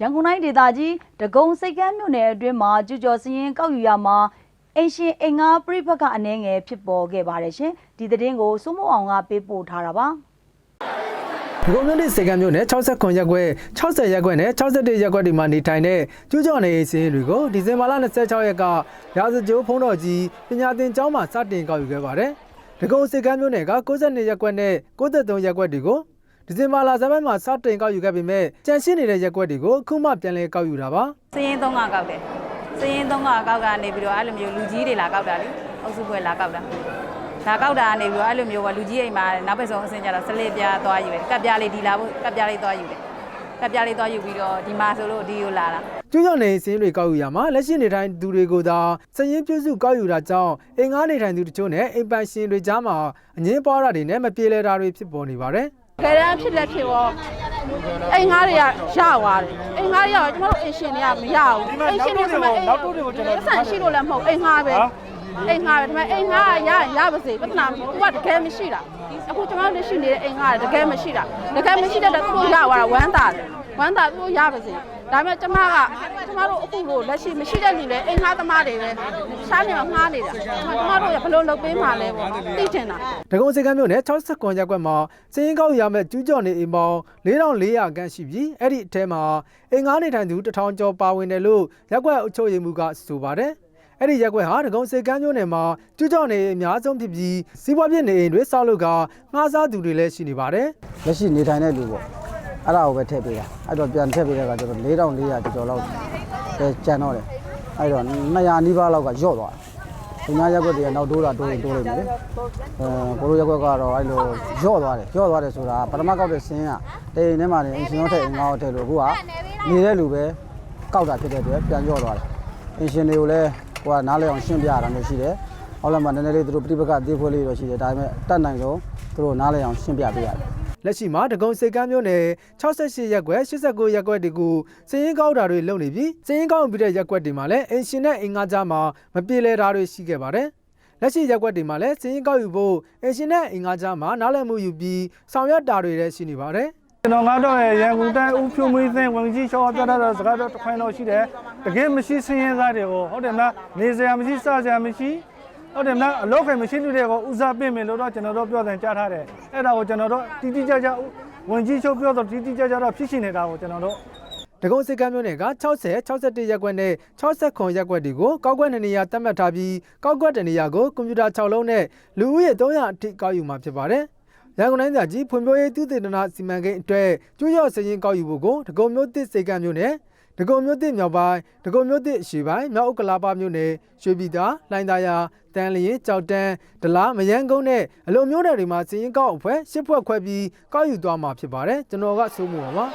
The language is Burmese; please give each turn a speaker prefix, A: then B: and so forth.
A: ရန်ကုန်တိုင်းဒေသကြီးဒဂုံစိတ်ကမ်းမြို့နယ်အတွင်းမှာကျူကျော်စရင်ကောက်ယူရမှာအင်ရှင်အင်္ဂါပြိဖက်ကအနှဲငယ်ဖြစ်ပေါ်ခဲ့ပါတယ်ရှင်ဒီသတင်းကိုစိုးမိုးအောင်ကပေးပို့ထားတာပါ
B: ဒီကုန်းမြို့နယ်စေကံမြို့နယ်69ရပ်ကွက်60ရပ်ကွက်နဲ့61ရပ်ကွက်ဒီမှာနေထိုင်တဲ့ကျူးကျော်နေရေးစင်းတွေကိုဒီဇင်ဘာလ26ရက်ကရာဇကျိုးဖုံးတော်ကြီးပညာသင်ကျောင်းမှာစတင်ကောက်ယူခဲ့ပါတယ်။ဒီကုန်းစေကံမြို့နယ်က62ရပ်ကွက်နဲ့63ရပ်ကွက်တွေကို ဒီဇင်ဘာလဆန်းပိုင်းမှာစတင်ကောက်ယူခဲ့ပေမဲ့ကြန့်ရှင်းနေတဲ့ရပ်ကွက်တွေကိုအခုမှပြန်လည်ကောက်ယူတာပါ။
C: စရင်သုံးကကောက်တယ်စရင်သုံးကကောက်ကနေပြီးတော့အဲ့လိုမျိုးလူကြီးတွေလာကောက်တာလေအုပ်စုပွဲလာကောက်တာလာကောက်တာကနေပြီးတော့အဲ့လိုမျိုးကလူကြီးအိမ်မှာနောက်ပတ်ဆုံးအဆင်ကြတော့စလစ်ပြားသွားယူတယ်ကပ်ပြားလေးဒီလာဖို့ကပ်ပြားလေးသွားယူတယ်ကပ်ပြားလေးသွားယူပြီးတော့ဒီမှာဆိုလို့ဒီကိုလာတာ
B: ကျူးကျော်နေစင်းတွေကောက်ယူရမှာလက်ရှိနေထိုင်သူတွေကိုသာစည်ရင်ပြုစုကောက်ယူတာကြောင့်အိမ်ငားနေထိုင်သူတချို့နဲ့အိမ်ပိုင်ရှင်တွေကြားမှာအငင်းပွားတာတွေနဲ့မပြေလည်တာတွေဖြစ်ပေါ်နေပါတယ်
D: ကဲရန်ဖြစ်လက်ဖြစ်ရောအိမ်ငါးတွေကရသွားတယ်အိမ်ငါးတွေကကျွန်တော်တို့အင်ရှင်တွေကမရဘူးအင်ရှင်တွေဆိုမှနောက်တို့တွေကိုကျွန်တော်ဆန်ရှိလို့လည်းမဟုတ်အိမ်ငါးပဲအိမ်ငါးပဲဒါပေမဲ့အိမ်ငါးကရရပါစေပြဿနာမရှိဘူးသူကတကယ်မရှိတာအခုကျွန်တော်တို့ရှိနေတဲ့အိမ်ငါးကတကယ်မရှိတာတကယ်မရှိတဲ့တော့သူတို့ရသွားတာဝမ်းသာတယ်ဝမ်းသာသူတို့ရပါစေ ဒါပေမဲ့ကျမကကျမတို့အခုကိုလက်ရှိမရှိတဲ့လူတွေအိမ်ငါးသမားတွေပဲရှားနေမှာငှားနေတာကျမတို့ရဘယ်လိုလုပ်ပေးမှလဲပေါ့သိချင်တာ။
B: ဒဂုံစေကမ်းမြို့နယ်69ရပ်ကွက်မှာစည်ရင်ကောက်ယူရမယ့်ကျူးကျော်နေအိမ်ပေါင်း4400ခန့်ရှိပြီးအဲ့ဒီအထဲမှာအိမ်ငားနေထိုင်သူ1000ကျော်ပါဝင်တယ်လို့ရပ်ကွက်အုပ်ချုပ်ရေးမှူးကဆိုပါတယ်။အဲ့ဒီရက်ကွက်ဟာဒဂုံစေကမ်းမြို့နယ်မှာကျူးကျော်နေအိမ်အများဆုံးဖြစ်ပြီးစီးပွားဖြစ်နေအိမ်တွေဆောက်လုပ်ကငှားစားသူတွေလည်းရှိနေပါတယ်။
E: လက်ရှိနေထိုင်တဲ့လူပေါ့ အဲ့ဒါကိုပဲထည့်ပေးတာအဲ့တော့ပြန်ထည့်ပေးတဲ့အခါကျတော့4400ကျော်ကျော်လောက်ပဲကျန်တော့တယ်အဲ့တော့200နီးပါးလောက်ကညော့သွားတယ်ဒီညာရက်ွက်တွေကနောက်တိုးတာတိုးရင်တိုးလိမ့်မယ်လေအဲကိုလိုရက်ွက်ကတော့အဲ့လိုညော့သွားတယ်ညော့သွားတယ်ဆိုတာပထမကောက်တဲ့ဆင်းကတိမ်ထဲမှာနေအင်ရှင်ရောထည့်အင်္ဂါရောထည့်လို့အခုကနေတဲ့လူပဲကောက်တာဖြစ်တဲ့အတွက်ပြန်ညော့သွားတယ်အင်ရှင်တွေကိုလည်းကိုကနားလဲအောင်ရှင်းပြရတာမျိုးရှိတယ်ဟုတ်လားမနည်းနည်းလေးသူတို့ပြိပကအသေးဖွဲလေးတော့ရှိတယ်ဒါပေမဲ့တတ်နိုင်ဆုံးသူတို့နားလဲအောင်ရှင်းပြပေးရတယ်
B: လက်ရှိမှာဒဂုံစေကမ်းမြို့နယ်68ရပ်ကွက်89ရပ်ကွက်တွေကိုစည်ရင်ကောက်တာတွေလုပ်နေပြီးစည်ရင်ကောက်ပြီးတဲ့ရပ်ကွက်တွေမှာလည်းအင်ရှင်နဲ့အင်္ဂါကြားမှာမပြေလည်တာတွေရှိခဲ့ပါတယ်။လက်ရှိရပ်ကွက်တွေမှာလည်းစည်ရင်ကောက်ယူဖို့အင်ရှင်နဲ့အင်္ဂါကြားမှာနားလည်မှုယူပြီးဆောင်ရွက်တာတွေလည်းရှိနေပါတယ်။
F: ကျွန်တော်ကတော့ရန်ကုန်တိုင်းဦးဖြိုးမွေးသိန်းဝင်ကြီးချောပြတာတော့စကားတော့တစ်ခွန်းတော့ရှိတယ်တကယ်မရှိစင်းရဲသားတွေကိုဟုတ်တယ်မလားနေစရာမရှိစစရာမရှိ ဟုတ်တယ်မလားအလောက်ခိုင်မရှိလူတွေကိုဦးစားပေးမယ်လို့တော့ကျွန်တော်တို့ပြောတယ်ကြားထားတယ်အဲ့ဒါကိုကျွန်တော်တို့တီတီကြကြဝင်ကြီးချုပ်ပြောတော့တီတီကြကြတော့ဖြစ်ရှိနေတာကိုကျွန်တော်တို့
B: ဒဂုံစစ်ကမ်းမြို့နယ်က60 61ရပ်ကွက်နဲ့69ရပ်ကွက်တွေကိုကောက်ကွက်2နေရာတတ်မှတ်ထားပြီးကောက်ကွက်2နေရာကိုကွန်ပျူတာ6လုံးနဲ့လူဦးရေ300အထိကောက်ယူမှာဖြစ်ပါတယ်။ရန်ကုန်တိုင်းစာကြီးဖွံ့ဖြိုးရေးသုတေသနစီမံကိန်းအတွက်ကျွော့စရင်ကောက်ယူဖို့ကိုဒဂုံမြို့သစ်စိတ်ကမ်းမြို့နယ် ဒဂုံမြို့သစ်မြောက်ပိုင်းဒဂုံမြို့သစ်အရှေ့ပိုင်းမြောက်ဥက္ကလာပမြို့နယ်ရွှေပြည်သာလှိုင်းသာယာတန်လျင်ကြောက်တန်းဒလားမယန်းကုန်းနဲ့အလုံမျိုးနယ်တွေမှာစရင်ကောက်အဖွဲ့ရှစ်ဖွဲ့ခွဲပြီးကောက်ယူသွားမှာဖြစ်ပါတယ်ကျွန်တော်ကစိုးမှုပါပါ